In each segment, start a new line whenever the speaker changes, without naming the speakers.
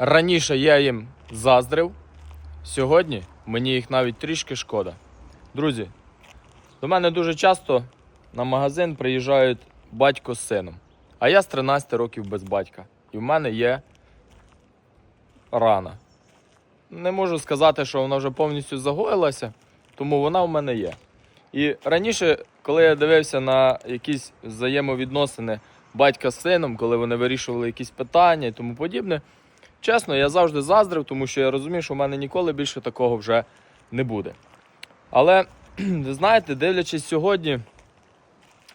Раніше я їм заздрив, сьогодні мені їх навіть трішки шкода. Друзі, до мене дуже часто на магазин приїжджають батько з сином. А я з 13 років без батька. І в мене є рана. Не можу сказати, що вона вже повністю загоїлася, тому вона в мене є. І раніше, коли я дивився на якісь взаємовідносини батька з сином, коли вони вирішували якісь питання і тому подібне, чесно, я завжди заздрив, тому що я розумів, що в мене ніколи більше такого вже не буде. Але, ви знаєте, дивлячись сьогодні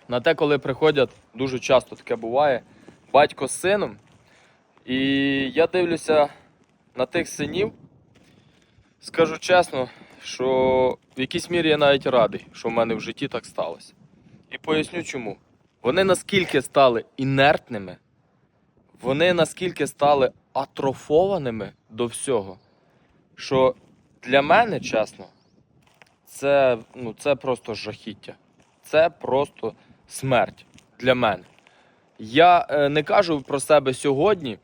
на те, коли приходять, дуже часто таке буває, батько з сином, і я дивлюся на тих синів, скажу чесно, що в якійсь мірі я навіть радий, що в мене в житті так сталося. І поясню чому. Вони наскільки стали інертними, вони наскільки стали атрофованими до всього, що для мене, чесно, це, ну, це просто жахіття. Це просто смерть для мене. Я е, не кажу про себе сьогодні,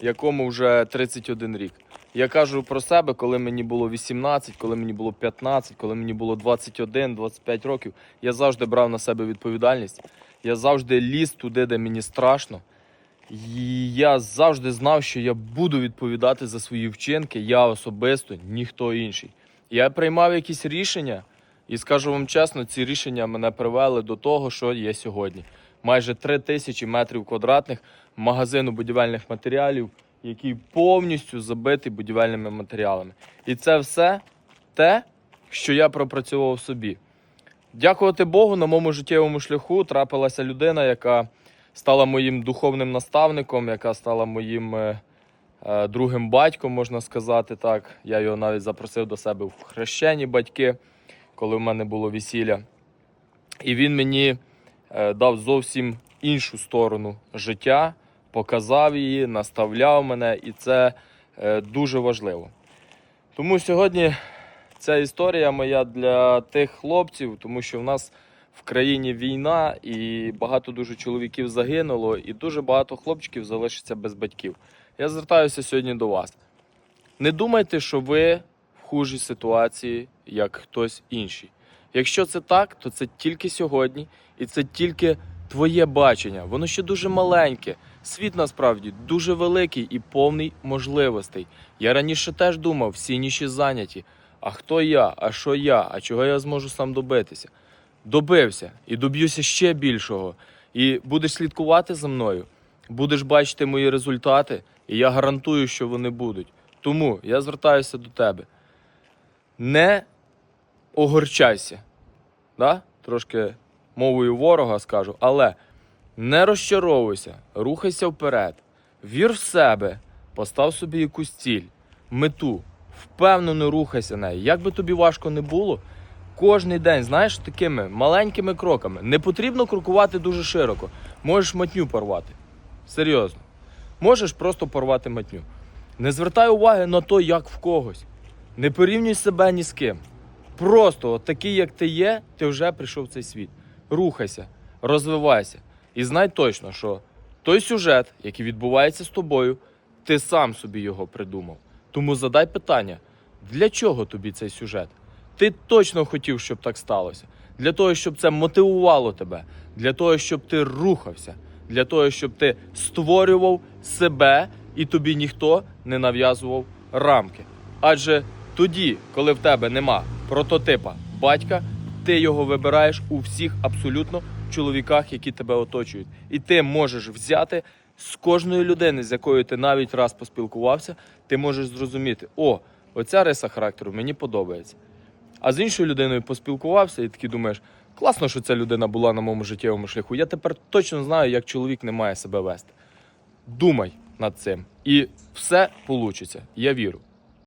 якому вже 31 рік. Я кажу про себе, коли мені було 18, коли мені було 15, коли мені було 21, 25 років. Я завжди брав на себе відповідальність. Я завжди ліз туди, де мені страшно. І я завжди знав, що я буду відповідати за свої вчинки, я особисто, ніхто інший. Я приймав якісь рішення, і скажу вам чесно, ці рішення мене привели до того, що є сьогодні. Майже 3 тисячі метрів квадратних магазину будівельних матеріалів, який повністю забитий будівельними матеріалами. І це все те, що я пропрацював собі. Дякувати Богу, на моєму життєвому шляху трапилася людина, яка стала моїм духовним наставником, яка стала моїм е, е, другим батьком, можна сказати так. Я його навіть запросив до себе в хрещені батьки, коли в мене було весілля. І він мені е, дав зовсім іншу сторону життя, показав її, наставляв мене, і це дуже важливо. Тому сьогодні ця історія моя для тих хлопців, тому що в нас в країні війна, і багато дуже чоловіків загинуло, і дуже багато хлопчиків залишиться без батьків. Я звертаюся сьогодні до вас. Не думайте, що ви в хужій ситуації, як хтось інший. Якщо це так, то це тільки сьогодні, і це тільки твоє бачення. Воно ще дуже маленьке. Світ насправді дуже великий і повний можливостей. Я раніше теж думав, всі ніші зайняті. А хто я? А що я? А чого я зможу сам добитися? Добився і доб'юся ще більшого. І будеш слідкувати за мною, будеш бачити мої результати, і я гарантую, що вони будуть. Тому я звертаюся до тебе. Не огорчайся. Да? Трошки мовою ворога скажу, але не розчаровуйся, рухайся вперед, вір в себе, постав собі якусь ціль, мету, впевнено рухайся нею. Як би тобі важко не було, кожний день, знаєш, такими маленькими кроками. Не потрібно крокувати дуже широко. Можеш матню порвати. Серйозно. Можеш просто порвати матню. Не звертай уваги на то, як в когось. Не порівнюй себе ні з ким. Просто от такий, як ти є, ти вже прийшов в цей світ. Рухайся, розвивайся. І знай точно, що той сюжет, який відбувається з тобою, ти сам собі його придумав. Тому задай питання: для чого тобі цей сюжет? Ти точно хотів, щоб так сталося. Для того, щоб це мотивувало тебе, для того, щоб ти рухався, для того, щоб ти створював себе і тобі ніхто не нав'язував рамки. Адже тоді, коли в тебе нема прототипа батька, ти його вибираєш у всіх абсолютно чоловіках, які тебе оточують. І ти можеш взяти з кожної людини, з якою ти навіть раз поспілкувався, ти можеш зрозуміти, о, оця риса характеру мені подобається. А з іншою людиною поспілкувався і таки думаєш, класно, що ця людина була на моєму життєвому шляху. Я тепер точно знаю, як чоловік не має себе вести. Думай над цим, і все вийде. Я вірю.